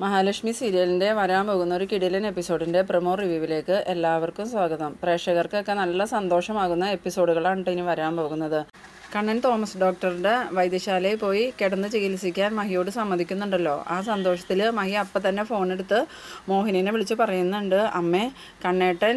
മഹാലക്ഷ്മി സീരിയലിന്റെ വരാൻ പോകുന്ന ഒരു കിടിലൻ എപ്പിസോഡിന്റെ പ്രൊമോ റിവ്യൂവിലേക്ക് എല്ലാവർക്കും സ്വാഗതം. പ്രേക്ഷകർക്കൊക്കെ നല്ല സന്തോഷമാകുന്ന എപ്പിസോഡുകളാണ് ഇനി വരാൻ പോകുന്നത്. കണ്ണൻ തോമസ് ഡോക്ടറുടെ വൈദ്യശാലയിൽ പോയി കിടന്ന് ചികിത്സിക്കാൻ മഹിയോട് സമ്മതിക്കുന്നുണ്ടല്ലോ. ആ സന്തോഷത്തിൽ മഹി അപ്പം തന്നെ ഫോണെടുത്ത് മോഹിനിനെ വിളിച്ച് പറയുന്നുണ്ട് അമ്മേ കണ്ണേട്ടൻ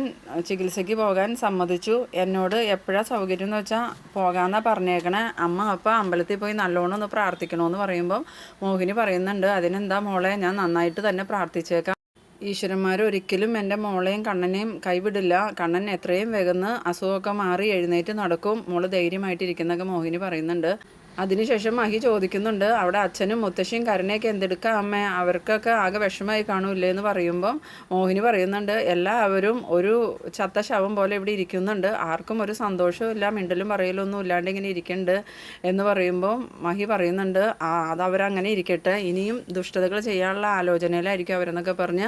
ചികിത്സയ്ക്ക് പോകാൻ സമ്മതിച്ചു. എന്നോട് എപ്പോഴാണ് സൗകര്യം എന്ന് വെച്ചാൽ പോകാമെന്നാണ് പറഞ്ഞേക്കണേ. അമ്മ അപ്പം അമ്പലത്തിൽ പോയി നല്ലോണം ഒന്ന് പ്രാർത്ഥിക്കണമെന്ന് പറയുമ്പം മോഹിനി പറയുന്നുണ്ട് അതിനെന്താ മോളെ ഞാൻ നന്നായിട്ട് തന്നെ പ്രാർത്ഥിച്ചേക്കാം. ഈശ്വരന്മാർ ഒരിക്കലും എന്റെ മോളെയും കണ്ണനെയും കൈവിടില്ല. കണ്ണൻ എത്രയും വേഗം അസുഖമൊക്കെ മാറി എഴുന്നേറ്റ് നടക്കും. മോൾ ധൈര്യമായിട്ടിരിക്കുന്നൊക്കെ മോഹിനി പറയുന്നുണ്ട്. അതിനുശേഷം മഹി ചോദിക്കുന്നുണ്ട് അവിടെ അച്ഛനും മുത്തശ്ശിയും കരുണയൊക്കെ എന്തെടുക്കാം അമ്മ? അവർക്കൊക്കെ ആകെ വിഷമമായി കാണൂല്ലേ? എന്ന് പറയുമ്പം മോഹിനി പറയുന്നുണ്ട് എല്ലാവരും ഒരു ചത്ത ശവം പോലെ ഇവിടെ ഇരിക്കുന്നുണ്ട്. ആർക്കും ഒരു സന്തോഷവും ഇല്ല മിണ്ടലും പറയലൊന്നും ഇല്ലാണ്ട് ഇങ്ങനെ ഇരിക്കുന്നുണ്ട് എന്ന് പറയുമ്പോൾ മഹി പറയുന്നുണ്ട് ആ അത് അവരങ്ങനെ ഇരിക്കട്ടെ. ഇനിയും ദുഷ്ടതകൾ ചെയ്യാനുള്ള ആലോചനയിലായിരിക്കും അവരെന്നൊക്കെ പറഞ്ഞ്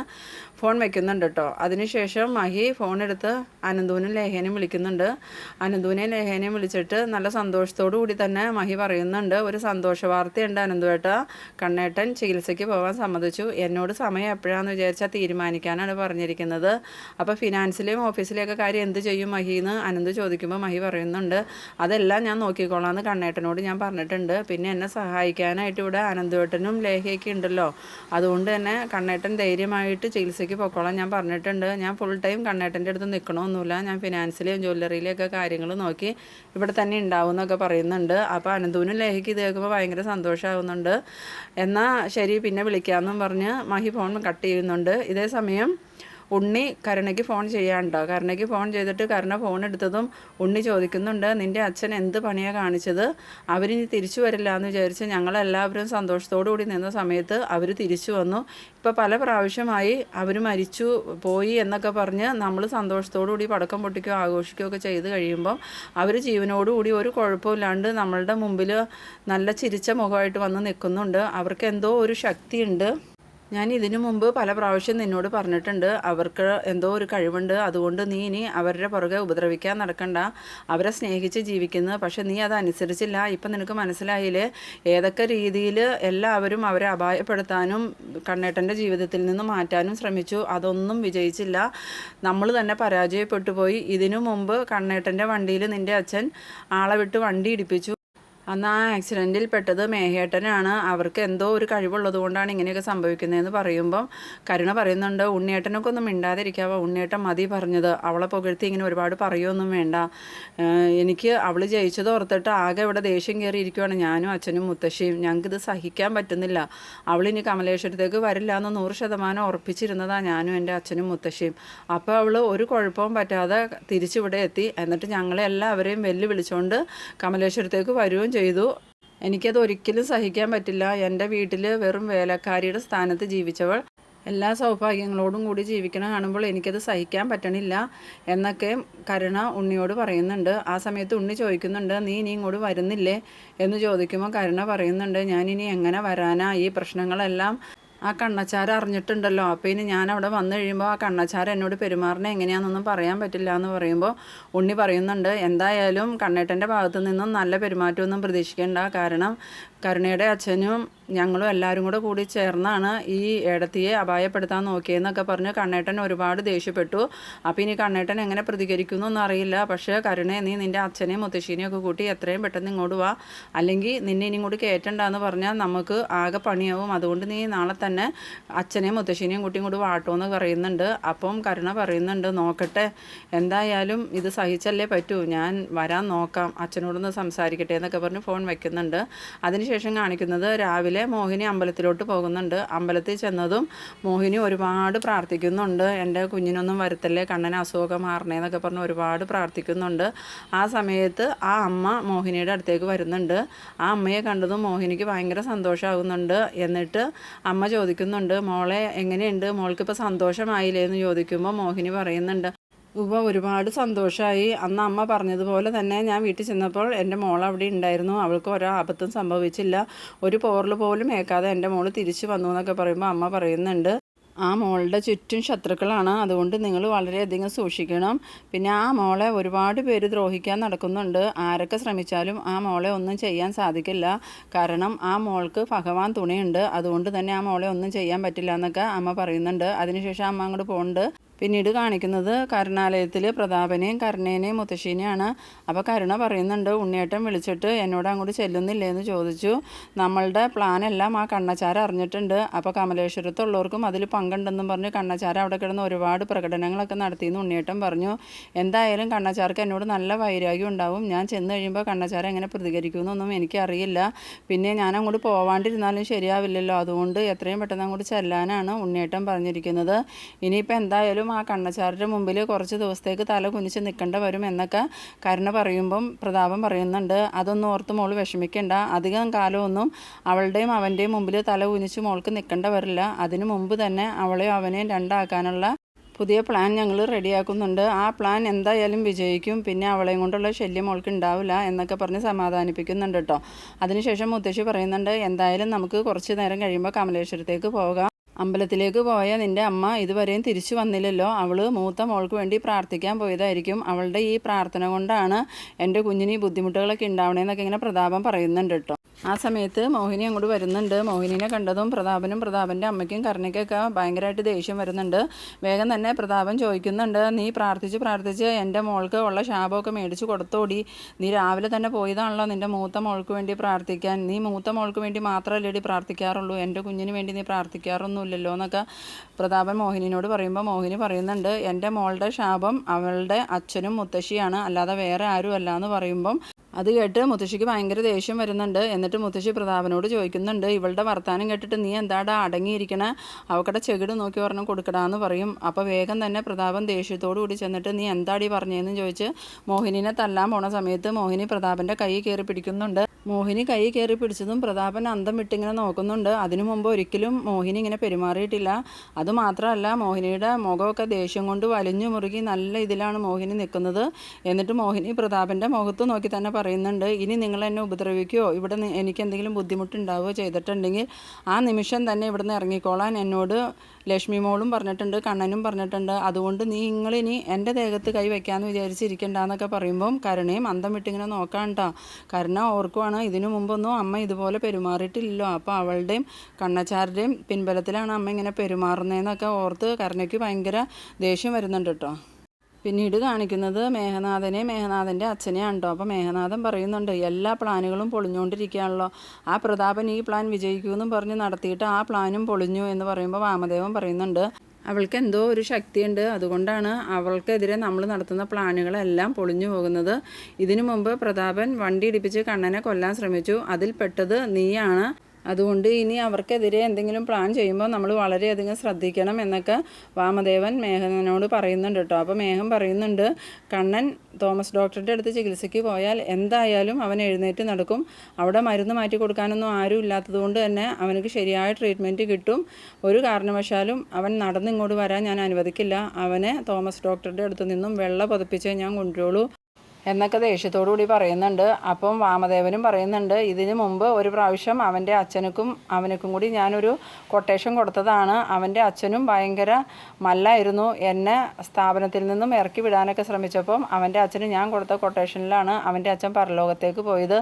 ഫോൺ വെക്കുന്നുണ്ട് കേട്ടോ അതിനുശേഷം മഹി ഫോൺ എടുത്ത് അനന്തുവിനും ലേഖനെയും വിളിക്കുന്നുണ്ട്. അനന്തൂനെയും ലേഖനെയും വിളിച്ചിട്ട് നല്ല സന്തോഷത്തോടു കൂടി തന്നെ മഹി പറയുന്നുണ്ട്. ഒരു സന്തോഷ വാർത്തയുണ്ട് അനന്തുവേട്ട. കണ്ണേട്ടൻ ചികിത്സയ്ക്ക് പോകാൻ സമ്മതിച്ചു. എന്നോട് സമയം എപ്പോഴാണെന്ന് വിചാരിച്ചാൽ തീരുമാനിക്കാനാണ് പറഞ്ഞിരിക്കുന്നത്. അപ്പോൾ ഫിനാൻസിലെയും ഓഫീസിലെയൊക്കെ കാര്യം എന്ത് ചെയ്യും മഹി എന്ന് അനന്ത് ചോദിക്കുമ്പോൾ മഹി പറയുന്നുണ്ട്. അതെല്ലാം ഞാൻ നോക്കിക്കോളാം എന്ന് കണ്ണേട്ടനോട് ഞാൻ പറഞ്ഞിട്ടുണ്ട്. പിന്നെ എന്നെ സഹായിക്കാനായിട്ട് ഇവിടെ അനന്തുവേട്ടനും ലേഹയൊക്കെ ഉണ്ടല്ലോ. അതുകൊണ്ട് തന്നെ കണ്ണേട്ടൻ ധൈര്യമായിട്ട് ചികിത്സയ്ക്ക് പൊക്കോളാം ഞാൻ പറഞ്ഞിട്ടുണ്ട് ഞാൻ ഫുൾ ടൈം കണ്ണേട്ടന്റെ അടുത്ത് നിൽക്കണമൊന്നുമില്ല ഞാൻ ഫിനാൻസിലെയും ജ്വല്ലറിയിലെയൊക്കെ കാര്യങ്ങൾ നോക്കി ഇവിടെ തന്നെ ഉണ്ടാവും എന്നൊക്കെ പറയുന്നുണ്ട്. അപ്പോൾ അനന്തുവിനും ലേഹയ്ക്ക് ഇത് കേൾക്കുമ്പോൾ ഭയങ്കര സന്തോഷമാകുന്നുണ്ട് എന്നാൽ ശരി പിന്നെ വിളിക്കാമെന്നും പറഞ്ഞ് മഹി ഫോൺ കട്ട് ചെയ്യുന്നുണ്ട്. ഇതേ സമയം ഉണ്ണി കരുണയ്ക്ക് ഫോൺ ചെയ്യാണ്ടോ കരുണയ്ക്ക് ഫോൺ ചെയ്തിട്ട് കരുണ ഫോൺ എടുത്തതും ഉണ്ണി ചോദിക്കുന്നുണ്ട് നിന്റെ അച്ഛൻ എന്ത് പണിയാണ് കാണിച്ചത്? അവരിനി തിരിച്ചു വരില്ല എന്ന് വിചാരിച്ച് ഞങ്ങളെല്ലാവരും സന്തോഷത്തോടു കൂടി നിന്ന സമയത്ത് അവർ തിരിച്ചു വന്നു. ഇപ്പോൾ പല പ്രാവശ്യമായി അവർ മരിച്ചു പോയി എന്നൊക്കെ പറഞ്ഞ് നമ്മൾ സന്തോഷത്തോടു കൂടി പടക്കം പൊട്ടിക്കുകയോ ആഘോഷിക്കുകയോ ഒക്കെ ചെയ്ത് കഴിയുമ്പം അവർ ജീവനോടുകൂടി ഒരു കുഴപ്പമില്ലാണ്ട് നമ്മളുടെ മുമ്പിൽ നല്ല ചിരിച്ച മുഖമായിട്ട് വന്ന് നിൽക്കുന്നുണ്ട്. അവർക്ക് എന്തോ ഒരു ശക്തിയുണ്ട്. ഞാൻ ഇതിനു മുമ്പ് പല പ്രാവശ്യം നിന്നോട് പറഞ്ഞിട്ടുണ്ട് അവർക്ക് എന്തോ ഒരു കഴിവുണ്ട് അതുകൊണ്ട് നീ ഇനി അവരുടെ പുറകെ ഉപദ്രവിക്കാൻ നടക്കണ്ട. അവരെ സ്നേഹിച്ച് ജീവിക്കുന്നത് പക്ഷേ നീ അത് അനുസരിച്ചില്ല. ഇപ്പം നിനക്ക് മനസ്സിലായില്ലേ? ഏതൊക്കെ രീതിയിൽ എല്ലാവരും അവരെ അപായപ്പെടുത്താനും കണ്ണേട്ടന്റെ ജീവിതത്തിൽ നിന്ന് മാറ്റാനും ശ്രമിച്ചു. അതൊന്നും വിജയിച്ചില്ല. നമ്മൾ തന്നെ പരാജയപ്പെട്ടു പോയി. ഇതിനു മുമ്പ് കണ്ണേട്ടന്റെ വണ്ടിയിൽ നിന്റെ അച്ഛൻ ആളെ വിട്ട് വണ്ടി ഇടിപ്പിച്ചു. അന്ന് ആ ആക്സിഡന്റിൽ പെട്ടത് മേഹേട്ടനാണ്. അവർക്ക് എന്തോ ഒരു കഴിവുള്ളത് കൊണ്ടാണ് ഇങ്ങനെയൊക്കെ സംഭവിക്കുന്നതെന്ന് പറയുമ്പം കരുണ പറയുന്നുണ്ട് ഉണ്ണിയേട്ടനൊക്കെ ഒന്നും മിണ്ടാതിരിക്കാവോ? ഉണ്ണിയേട്ടൻ മതി പറഞ്ഞത്. അവളെ പുകഴ്ത്തി ഇങ്ങനെ ഒരുപാട് പറയുമൊന്നും വേണ്ട. എനിക്ക് അവൾ ജയിച്ചത് ഓർത്തിട്ട് ആകെ ഇവിടെ ദേഷ്യം കയറിയിരിക്കുവാണ്. ഞാനും അച്ഛനും മുത്തശ്ശിയും. ഞങ്ങൾക്കിത് സഹിക്കാൻ പറ്റുന്നില്ല. അവളിനി കമലേശ്വരത്തേക്ക് വരില്ല എന്ന് നൂറ് ശതമാനം ഉറപ്പിച്ചിരുന്നതാണ് ഞാനും എന്റെ അച്ഛനും മുത്തശ്ശിയും. അപ്പോൾ അവൾ ഒരു കുഴപ്പവും പറ്റാതെ തിരിച്ചിവിടെ എത്തി. എന്നിട്ട് ഞങ്ങളെ എല്ലാവരെയും വെല്ലുവിളിച്ചുകൊണ്ട് കമലേശ്വരത്തേക്ക് വരികയും ചെയ്തു. എനിക്കത് ഒരിക്കലും സഹിക്കാൻ പറ്റില്ല. എന്റെ വീട്ടിൽ വെറും വേലക്കാരിയുടെ സ്ഥാനത്ത് ജീവിച്ചവൾ എല്ലാ സൗഭാഗ്യങ്ങളോടും കൂടി ജീവിക്കണ കാണുമ്പോൾ എനിക്കത് സഹിക്കാൻ പറ്റണില്ല എന്നൊക്കെ കരുണ ഉണ്ണിയോട് പറയുന്നുണ്ട്. ആ സമയത്ത് ഉണ്ണി ചോദിക്കുന്നുണ്ട് നീ ഇനി ഇങ്ങോട്ട് വരുന്നില്ലേ? എന്ന് ചോദിക്കുമ്പോൾ കരുണ പറയുന്നുണ്ട് ഞാനിനി എങ്ങനെ വരാനാ? ഈ പ്രശ്നങ്ങളെല്ലാം ആ കണ്ണച്ചാര അറിഞ്ഞിട്ടുണ്ടല്ലോ. അപ്പോൾ ഇനി ഞാൻ അവിടെ വന്നു കഴിയുമ്പോൾ ആ കണ്ണച്ചാര എന്നോട് പെരുമാറണ എങ്ങനെയാണെന്നൊന്നും പറയാൻ പറ്റില്ല എന്ന് പറയുമ്പോൾ ഉണ്ണി പറയുന്നുണ്ട് എന്തായാലും കണ്ണേട്ടന്റെ ഭാഗത്തു നിന്നും നല്ല പെരുമാറ്റമൊന്നും പ്രതീക്ഷിക്കേണ്ട. കാരണം കരുണയുടെ അച്ഛനും ഞങ്ങളും എല്ലാവരും കൂടെ കൂടി ചേർന്നാണ് ഈ ഏടത്തിയെ അപായപ്പെടുത്താൻ നോക്കിയെന്നൊക്കെ പറഞ്ഞ് കണ്ണേട്ടൻ ഒരുപാട് ദേഷ്യപ്പെട്ടു. അപ്പോൾ ഇനി കണ്ണേട്ടൻ എങ്ങനെ പ്രതികരിക്കുമെന്നൊന്നും അറിയില്ല പക്ഷേ കരുണേ നീ നിന്റെ അച്ഛനെയും മുത്തശ്ശീനെയും ഒക്കെ കൂട്ടി എത്രയും പെട്ടെന്ന് ഇങ്ങോട്ട് വാ. അല്ലെങ്കിൽ നിന്നെ ഇനി കൂടി കയറ്റണ്ടെന്ന് പറഞ്ഞാൽ നമുക്ക് ആകെ പണിയാവും. അതുകൊണ്ട് നീ നാളെ തന്നെ അച്ഛനെയും മുത്തശ്ശീനെയും കൂട്ടി ഇങ്ങോട്ട് വാട്ടോന്ന് പറയുന്നുണ്ട്. അപ്പം കരുണ പറയുന്നുണ്ട് നോക്കട്ടെ എന്തായാലും ഇത് സഹിച്ചല്ലേ പറ്റൂ. ഞാൻ വരാൻ നോക്കാം. അച്ഛനോടൊന്ന് സംസാരിക്കട്ടെ എന്നൊക്കെ പറഞ്ഞ് ഫോൺ വയ്ക്കുന്നുണ്ട് അതിനുശേഷം കാണിക്കുന്നത് രാവിലെ മോഹിനി അമ്പലത്തിലോട്ട് പോകുന്നുണ്ട്. അമ്പലത്തിൽ ചെന്നതും മോഹിനി ഒരുപാട് പ്രാർത്ഥിക്കുന്നുണ്ട്. എന്റെ കുഞ്ഞിനൊന്നും വരുത്തല്ലേ? കണ്ണന് അസുഖമൊക്കെ മാറണേ എന്നൊക്കെ പറഞ്ഞ് ഒരുപാട് പ്രാർത്ഥിക്കുന്നുണ്ട്. ആ സമയത്ത് ആ അമ്മ മോഹിനിയുടെ അടുത്തേക്ക് വരുന്നുണ്ട്. ആ അമ്മയെ കണ്ടതും മോഹിനിക്ക് ഭയങ്കര സന്തോഷമാകുന്നുണ്ട് എന്നിട്ട് അമ്മ ചോദിക്കുന്നുണ്ട് മോളെ എങ്ങനെയുണ്ട്? മോൾക്കിപ്പോൾ സന്തോഷമായില്ലേ എന്ന് ചോദിക്കുമ്പോൾ മോഹിനി പറയുന്നുണ്ട് ഉവ്വ ഒരുപാട് സന്തോഷമായി അന്ന് അമ്മ പറഞ്ഞതുപോലെ തന്നെ ഞാൻ വീട്ടിൽ ചെന്നപ്പോൾ എന്റെ മോൾ അവിടെ ഉണ്ടായിരുന്നു. അവൾക്ക് ഓരോ ആപത്തും സംഭവിച്ചില്ല. ഒരു പോറൽ പോലും ഏക്കാതെ എന്റെ മോൾ തിരിച്ചു വന്നു എന്നൊക്കെ പറയുമ്പോൾ അമ്മ പറയുന്നുണ്ട്. ആ മോളുടെ ചുറ്റും ശത്രുക്കളാണ്. അതുകൊണ്ട് നിങ്ങൾ വളരെയധികം സൂക്ഷിക്കണം. പിന്നെ ആ മോളെ ഒരുപാട് പേര് ദ്രോഹിക്കാൻ നടക്കുന്നുണ്ട്. ആരൊക്കെ ശ്രമിച്ചാലും ആ മോളെ ഒന്നും ചെയ്യാൻ സാധിക്കില്ല. കാരണം ആ മോൾക്ക് ഭഗവാൻ തുണയുണ്ട്. അതുകൊണ്ട് തന്നെ ആ മോളെ ഒന്നും ചെയ്യാൻ പറ്റില്ല എന്നൊക്കെ അമ്മ പറയുന്നുണ്ട്. അതിനുശേഷം അമ്മ അങ്ങോട്ട് പോകുന്നുണ്ട് പിന്നീട് കാണിക്കുന്നത് കരുണാലയത്തിൽ പ്രതാപനെയും കരുണേനെയും മുത്തശ്ശീനെയാണ്. അപ്പോൾ കരുണ പറയുന്നുണ്ട് ഉണ്ണിയേട്ടൻ വിളിച്ചിട്ട് എന്നോട് അങ്ങോട്ട് ചെല്ലുന്നില്ലേ എന്ന് ചോദിച്ചു. നമ്മളുടെ പ്ലാനെല്ലാം ആ കണ്ണച്ചാര അറിഞ്ഞിട്ടുണ്ട്. അപ്പോൾ കമലേശ്വരത്തുള്ളവർക്കും അതിൽ പങ്കുണ്ടെന്നും പറഞ്ഞ് കണ്ണച്ചാര അവിടെ കിടന്ന് ഒരുപാട് പ്രകടനങ്ങളൊക്കെ നടത്തിയെന്ന് ഉണ്ണിയേട്ടൻ പറഞ്ഞു. എന്തായാലും കണ്ണച്ചാർക്ക് എന്നോട് നല്ല വൈരാഗ്യം ഉണ്ടാവും. ഞാൻ ചെന്ന് കഴിയുമ്പോൾ കണ്ണച്ചാര എങ്ങനെ പ്രതികരിക്കുമെന്നൊന്നും എനിക്കറിയില്ല. പിന്നെ ഞാൻ അങ്ങോട്ട് പോവാണ്ടിരുന്നാലും ശരിയാവില്ലല്ലോ. അതുകൊണ്ട് എത്രയും പെട്ടെന്ന് അങ്ങോട്ട് ചെല്ലാനാണ് ഉണ്ണിയേട്ടൻ പറഞ്ഞിരിക്കുന്നത്. ഇനിയിപ്പോൾ എന്തായാലും ആ കണ്ണച്ചാരുടെ മുമ്പിൽ കുറച്ച് ദിവസത്തേക്ക് തല കുനിച്ച് നിൽക്കേണ്ട വരും എന്നൊക്കെ കരുണ പറയുമ്പം പ്രതാപം പറയുന്നുണ്ട്. അതൊന്നും ഓർത്ത് മോൾ വിഷമിക്കേണ്ട. അധികം കാലമൊന്നും അവളുടെയും അവന്റെയും മുമ്പിൽ തല കുനിച്ച് മോൾക്ക് നിൽക്കേണ്ട വരില്ല. അതിനു മുമ്പ് തന്നെ അവളെയും അവനെയും രണ്ടാക്കാനുള്ള പുതിയ പ്ലാൻ ഞങ്ങൾ റെഡിയാക്കുന്നുണ്ട്. ആ പ്ലാൻ എന്തായാലും വിജയിക്കും. പിന്നെ അവളെയും കൊണ്ടുള്ള ശല്യം മോൾക്ക് ഉണ്ടാവില്ല എന്നൊക്കെ പറഞ്ഞ് സമാധാനിപ്പിക്കുന്നുണ്ട് കേട്ടോ അതിനുശേഷം മുത്തശ്ശി പറയുന്നുണ്ട് എന്തായാലും നമുക്ക് കുറച്ച് നേരം കഴിയുമ്പോൾ കമലേശ്വരത്തേക്ക് പോകാം. അമ്പലത്തിലേക്ക് പോയ നിന്റെ അമ്മ ഇതുവരെയും തിരിച്ചു വന്നില്ലല്ലോ. അവൾ മൂത്ത മോൾക്ക് വേണ്ടി പ്രാർത്ഥിക്കാൻ പോയതായിരിക്കും. അവളുടെ ഈ പ്രാർത്ഥന കൊണ്ടാണ് എന്റെ കുഞ്ഞിന് ഈ ബുദ്ധിമുട്ടുകളൊക്കെ ഉണ്ടാവണേന്നൊക്കെ ഇങ്ങനെ പ്രതാപം പറയുന്നുണ്ട് കേട്ടോ. ആ സമയത്ത് മോഹിനി അങ്ങോട്ട് വരുന്നുണ്ട്. മോഹിനിനെ കണ്ടതും പ്രതാപനും പ്രതാപന്റെ അമ്മയ്ക്കും കരുണയ്ക്കൊക്കെ ഭയങ്കരമായിട്ട് ദേഷ്യം വരുന്നുണ്ട്. വേഗം തന്നെ പ്രതാപൻ ചോദിക്കുന്നുണ്ട് നീ പ്രാർത്ഥിച്ച് പ്രാർത്ഥിച്ച് എന്റെ മോൾക്ക് ഉള്ള ശാപമൊക്കെ മേടിച്ച് കൊടുത്തോടി. നീ രാവിലെ തന്നെ പോയതാണല്ലോ നിന്റെ മൂത്ത മോൾക്ക് വേണ്ടി പ്രാർത്ഥിക്കാൻ. നീ മൂത്ത മോൾക്ക് വേണ്ടി മാത്രമല്ലേടി പ്രാർത്ഥിക്കാറുള്ളൂ. എന്റെ കുഞ്ഞിന് വേണ്ടി നീ പ്രാർത്ഥിക്കാറൊന്നുമില്ലല്ലോ എന്നൊക്കെ പ്രതാപൻ മോഹിനിയോട് പറയുമ്പോൾ മോഹിനി പറയുന്നുണ്ട് എന്റെ മോളുടെ ശാപം അവളുടെ അച്ഛനും മുത്തശ്ശിയാണ് അല്ലാതെ വേറെ ആരുമല്ല എന്ന് പറയുമ്പം അത് കേട്ട് മുത്തശ്ശിക്ക് ഭയങ്കര ദേഷ്യം വരുന്നുണ്ട്. എന്നിട്ട് മുത്തശ്ശി പ്രതാപനോട് ചോദിക്കുന്നുണ്ട് ഇവളുടെ വർത്താനം കേട്ടിട്ട് നീ എന്താടാ അടങ്ങിയിരിക്കണ? അവക്കടെ ചെകിട് നോക്കി പറഞ്ഞു കൊടുക്കടാന്ന് പറയും. അപ്പോൾ വേഗം തന്നെ പ്രതാപൻ ദേഷ്യത്തോടു കൂടി ചെന്നിട്ട് നീ എന്താടി പറഞ്ഞതെന്ന് ചോദിച്ച് മോഹിനിനെ തല്ലാൻ പോണ സമയത്ത് മോഹിനി പ്രതാപന്റെ കൈ കയറി പിടിക്കുന്നുണ്ട്. മോഹിനി കൈ കയറി പിടിച്ചതും പ്രതാപൻ അന്തം വിട്ടിങ്ങനെ നോക്കുന്നുണ്ട്. അതിനു മുമ്പ് ഒരിക്കലും മോഹിനി ഇങ്ങനെ പെരുമാറിയിട്ടില്ല. അതുമാത്രമല്ല മോഹിനിയുടെ മുഖമൊക്കെ ദേഷ്യം കൊണ്ട് വലിഞ്ഞു മുറുകി നല്ല ഇതിലാണ് മോഹിനി നിൽക്കുന്നത്. എന്നിട്ട് മോഹിനി പ്രതാപന്റെ മുഖത്ത് നോക്കി തന്നെ പറയുന്നുണ്ട് ഇനി നിങ്ങൾ എന്നെ ഉപദ്രവിക്കുകയോ ഇവിടെ എനിക്ക് എന്തെങ്കിലും ബുദ്ധിമുട്ടുണ്ടാവുകയോ ചെയ്തിട്ടുണ്ടെങ്കിൽ ആ നിമിഷം തന്നെ ഇവിടുന്ന് ഇറങ്ങിക്കോളാൻ എന്നോട് ലക്ഷ്മി മോളും പറഞ്ഞിട്ടുണ്ട് കണ്ണനും പറഞ്ഞിട്ടുണ്ട്. അതുകൊണ്ട് നീ നിങ്ങളിനി എന്റെ ദേഹത്ത് കൈ വയ്ക്കാമെന്ന് വിചാരിച്ചിരിക്കണ്ടെന്നൊക്കെ പറയുമ്പം കരുണയും അന്തം വിട്ടിങ്ങനെ നോക്കാണ്ട. കരുണ ഓർക്കുവാണ് ഇതിനു മുമ്പൊന്നും അമ്മ ഇതുപോലെ പെരുമാറിയിട്ടില്ലല്ലോ. അപ്പോൾ അവളുടെയും കണ്ണച്ചാരുടെയും പിൻബലത്തിലാണ് അമ്മ ഇങ്ങനെ പെരുമാറുന്നതെന്നൊക്കെ ഓർത്ത് കരുണയ്ക്ക് ഭയങ്കര ദേഷ്യം വരുന്നുണ്ട് കേട്ടോ പിന്നീട് കാണിക്കുന്നത് മേഘനാഥനെ മേഘനാഥന്റെ അച്ഛനെയാണ് കേട്ടോ അപ്പോൾ മേഘനാഥൻ പറയുന്നുണ്ട് എല്ലാ പ്ലാനുകളും പൊളിഞ്ഞുകൊണ്ടിരിക്കുകയാണല്ലോ. ആ പ്രതാപൻ ഈ പ്ലാൻ വിജയിക്കുമെന്നും പറഞ്ഞ് നടത്തിയിട്ട് ആ പ്ലാനും പൊളിഞ്ഞു എന്ന് പറയുമ്പോൾ വാമദേവൻ പറയുന്നുണ്ട് അവൾക്ക് എന്തോ ഒരു ശക്തിയുണ്ട്. അതുകൊണ്ടാണ് അവൾക്കെതിരെ നമ്മൾ നടത്തുന്ന പ്ലാനുകളെല്ലാം പൊളിഞ്ഞു പോകുന്നത്. ഇതിനു മുമ്പ് പ്രതാപൻ വണ്ടി ഇടിപ്പിച്ച് കണ്ണനെ കൊല്ലാൻ ശ്രമിച്ചു. അതിൽ പെട്ടത് നീയാണ്. അതുകൊണ്ട് ഇനി അവർക്കെതിരെ എന്തെങ്കിലും പ്ലാൻ ചെയ്യുമ്പോൾ നമ്മൾ വളരെയധികം ശ്രദ്ധിക്കണം എന്നൊക്കെ വാമദേവൻ മേഘനോട് പറയുന്നുണ്ട് കേട്ടോ. അപ്പോൾ മേഘം പറയുന്നുണ്ട് കണ്ണൻ തോമസ് ഡോക്ടറുടെ അടുത്ത് ചികിത്സയ്ക്ക് പോയാൽ എന്തായാലും അവൻ എഴുന്നേറ്റ് നടക്കും. അവിടെ മരുന്ന് മാറ്റി കൊടുക്കാനൊന്നും ആരും ഇല്ലാത്തതുകൊണ്ട് തന്നെ അവനക്ക് ശരിയായ ട്രീറ്റ്മെന്റ് കിട്ടും. ഒരു കാരണവശാലും അവൻ നടന്നിങ്ങോട്ട് വരാൻ ഞാൻ അനുവദിക്കില്ല. അവനെ തോമസ് ഡോക്ടറുടെ അടുത്ത് നിന്നും വെള്ള പതിപ്പിച്ചേ ഞാൻ കൊണ്ടുവരുള്ളൂ. എന്നൊക്കെ ദേഷ്യത്തോടു കൂടി പറയുന്നുണ്ട്. അപ്പം വാമദേവനും പറയുന്നുണ്ട് ഇതിനു മുമ്പ് ഒരു പ്രാവശ്യം അവന്റെ അച്ഛനക്കും അവനക്കും കൂടി ഞാനൊരു കൊട്ടേഷൻ കൊടുത്തതാണ്. അവന്റെ അച്ഛനും ഭയങ്കര മല്ലായിരുന്നു. എന്നെ സ്ഥാപനത്തിൽ നിന്നും ഇറക്കി വിടാനൊക്കെ ശ്രമിച്ചപ്പം അവന്റെ അച്ഛന് ഞാൻ കൊടുത്ത കൊട്ടേഷനിലാണ് അവന്റെ അച്ഛൻ പരലോകത്തേക്ക് പോയത്.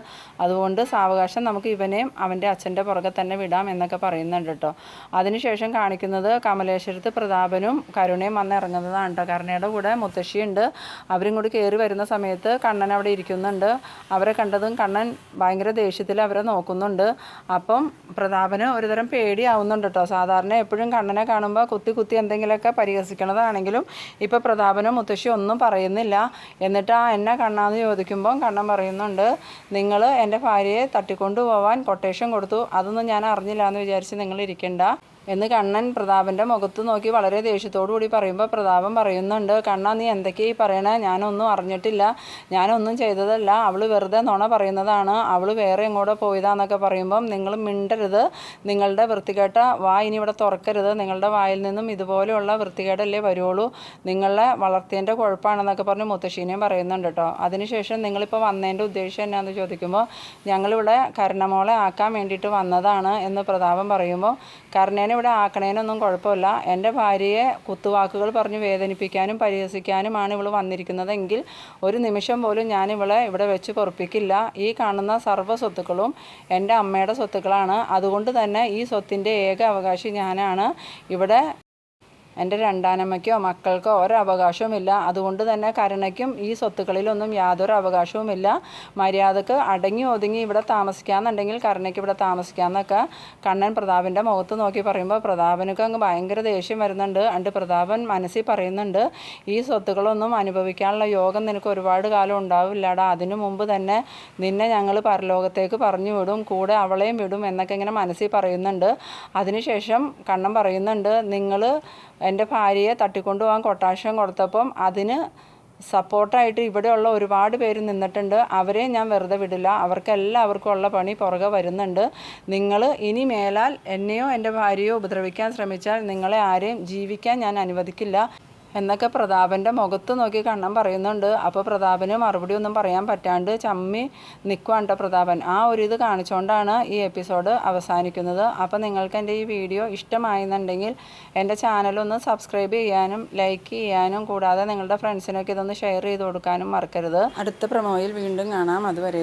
അതുകൊണ്ട് സാവകാശം നമുക്ക് ഇവനെയും അവന്റെ അച്ഛന്റെ പുറകെ തന്നെ വിടാം എന്നൊക്കെ പറയുന്നുണ്ട് കേട്ടോ അതിനുശേഷം കാണിക്കുന്നത് കമലേശ്വരത്ത് പ്രതാപനും കരുണയും വന്ന് ഇറങ്ങുന്നതാണ് കേട്ടോ കരുണയുടെ കൂടെ മുത്തശ്ശിയുണ്ട്. അവരും കൂടി കയറി വരുന്ന സമയത്ത് കണ്ണൻ അവിടെ ഇരിക്കുന്നുണ്ട്. അവരെ കണ്ടതും കണ്ണൻ ഭയങ്കര ദേഷ്യത്തിൽ അവരെ നോക്കുന്നുണ്ട്. അപ്പം പ്രതാപന് ഒരുതരം പേടിയാവുന്നുണ്ട് കേട്ടോ. സാധാരണ എപ്പോഴും കണ്ണനെ കാണുമ്പോൾ കുത്തി കുത്തി എന്തെങ്കിലുമൊക്കെ പരിഹസിക്കണതാണെങ്കിലും ഇപ്പോൾ പ്രതാപനും മുത്തശ്ശി ഒന്നും പറയുന്നില്ല. എന്നിട്ട് ആ എന്നെ കണ്ണാന്ന് ചോദിക്കുമ്പോൾ കണ്ണൻ പറയുന്നുണ്ട് നിങ്ങൾ എന്റെ ഭാര്യയെ തട്ടിക്കൊണ്ടു പോവാൻ കൊട്ടേഷൻ കൊടുത്തു. അതൊന്നും ഞാൻ അറിഞ്ഞില്ല എന്ന് വിചാരിച്ച് നിങ്ങൾ ഇരിക്കണ്ട. എന്ന് കണ്ണൻ പ്രതാപന്റെ മുഖത്ത് നോക്കി വളരെ ദേഷ്യത്തോടു കൂടി പറയുമ്പോൾ പ്രതാപൻ പറയുന്നുണ്ട് കണ്ണ നീ എന്തൊക്കെയാ ഈ പറയണേ? ഞാനൊന്നും അറിഞ്ഞിട്ടില്ല. ഞാനൊന്നും ചെയ്തതല്ല. അവൾ വെറുതെ നുണ പറയുന്നതാണ്. അവൾ വേറെ എങ്ങോട്ട് പോയതാന്നൊക്കെ പറയുമ്പം നിങ്ങൾ മിണ്ടരുത്. നിങ്ങളുടെ വൃത്തികെട്ട വാ ഇനി ഇവിടെ തുറക്കരുത്. നിങ്ങളുടെ വായിൽ നിന്നും ഇതുപോലെയുള്ള വൃത്തികേടല്ലേ വരുള്ളൂ നിങ്ങളെ വളർത്തിയതിന്റെ കുഴപ്പമാണെന്നൊക്കെ പറഞ്ഞ് മുത്തശ്ശീനെയും പറയുന്നുണ്ട് കേട്ടോ. അതിനുശേഷം നിങ്ങളിപ്പോൾ വന്നതിന്റെ ഉദ്ദേശം എന്നാന്ന് ചോദിക്കുമ്പോൾ ഞങ്ങളിവിടെ കരുണമോളെ ആക്കാൻ വേണ്ടിയിട്ട് വന്നതാണ് എന്ന് പ്രതാപം പറയുമ്പോൾ കരുണേനെ കണ്ണനെ ഇവിടെ ആക്കണേനൊന്നും കുഴപ്പമില്ല. എന്റെ ഭാര്യയെ കുത്തുവാക്കുകൾ പറഞ്ഞ് വേദനിപ്പിക്കാനും പരിഹസിക്കാനുമാണ് ഇവൾ വന്നിരിക്കുന്നതെങ്കിൽ ഒരു നിമിഷം പോലും ഞാൻ ഇവളെ ഇവിടെ വെച്ച് പൊറപ്പിക്കില്ല. ഈ കാണുന്ന സർവ സ്വത്തുക്കളും എന്റെ അമ്മയുടെ സ്വത്തുക്കളാണ്. അതുകൊണ്ട് തന്നെ ഈ സ്വത്തിന്റെ ഏക അവകാശി ഞാനാണ്. ഇവിടെ എന്റെ രണ്ടാനമ്മയ്ക്കോ മക്കൾക്കോ ഒരവകാശവുമില്ല. അതുകൊണ്ട് തന്നെ കരുണയ്ക്കും ഈ സ്വത്തുക്കളിലൊന്നും യാതൊരു അവകാശവുമില്ല. മര്യാദയ്ക്ക് അടങ്ങി ഒതുങ്ങി ഇവിടെ താമസിക്കാമെന്നുണ്ടെങ്കിൽ കരുണയ്ക്ക് ഇവിടെ താമസിക്കാമെന്നൊക്കെ കണ്ണൻ പ്രതാപന്റെ മുഖത്ത് നോക്കി പറയുമ്പോൾ പ്രതാപനൊക്കെ അങ്ങ് ഭയങ്കര ദേഷ്യം വരുന്നുണ്ട്. അണ്ട് പ്രതാപൻ മനസ്സിൽ പറയുന്നുണ്ട് ഈ സ്വത്തുക്കളൊന്നും അനുഭവിക്കാനുള്ള യോഗം നിനക്ക് ഒരുപാട് കാലം ഉണ്ടാവില്ലടാ. അതിനു മുമ്പ് തന്നെ നിന്നെ ഞങ്ങൾ പരലോകത്തേക്ക് പറഞ്ഞു വിടും കൂടെ അവളെയും വിടും എന്നൊക്കെ ഇങ്ങനെ മനസ്സിൽ പറയുന്നുണ്ട്. അതിനുശേഷം കണ്ണൻ പറയുന്നുണ്ട് നിങ്ങൾ എന്റെ ഭാര്യയെ തട്ടിക്കൊണ്ടു പോകാൻ കൊട്ടാശം കൊടുത്തപ്പം അതിന് സപ്പോർട്ടായിട്ട് ഇവിടെയുള്ള ഒരുപാട് പേര് നിന്നിട്ടുണ്ട്. അവരെ ഞാൻ വെറുതെ വിടില്ല. അവർക്കെല്ലാവർക്കും ഉള്ള പണി പുറകെ വരുന്നുണ്ട്. നിങ്ങൾ ഇനി മേലാൽ എന്നെയോ എന്റെ ഭാര്യയോ ഉപദ്രവിക്കാൻ ശ്രമിച്ചാൽ നിങ്ങളെ ആരെയും ജീവിക്കാൻ ഞാൻ അനുവദിക്കില്ല. എന്നൊക്കെ പ്രതാപന്റെ മുഖത്ത് നോക്കി കണ്ണൻ പറയുന്നുണ്ട്. അപ്പോൾ പ്രതാപന് മറുപടി ഒന്നും പറയാൻ പറ്റാണ്ട് ചമ്മി നിൽക്കുവാണ്ട പ്രതാപൻ. ആ ഒരു ഇത് കാണിച്ചുകൊണ്ടാണ് ഈ എപ്പിസോഡ് അവസാനിക്കുന്നത്. അപ്പോൾ നിങ്ങൾക്ക് എന്റെ ഈ വീഡിയോ ഇഷ്ടമായെന്നുണ്ടെങ്കിൽ എന്റെ ചാനലൊന്ന് സബ്സ്ക്രൈബ് ചെയ്യാനും ലൈക്ക് ചെയ്യാനും കൂടാതെ നിങ്ങളുടെ ഫ്രണ്ട്സിനൊക്കെ ഇതൊന്ന് ഷെയർ ചെയ്ത് കൊടുക്കാനും മറക്കരുത്. അടുത്ത പ്രൊമോയിൽ വീണ്ടും കാണാം. അതുവരെ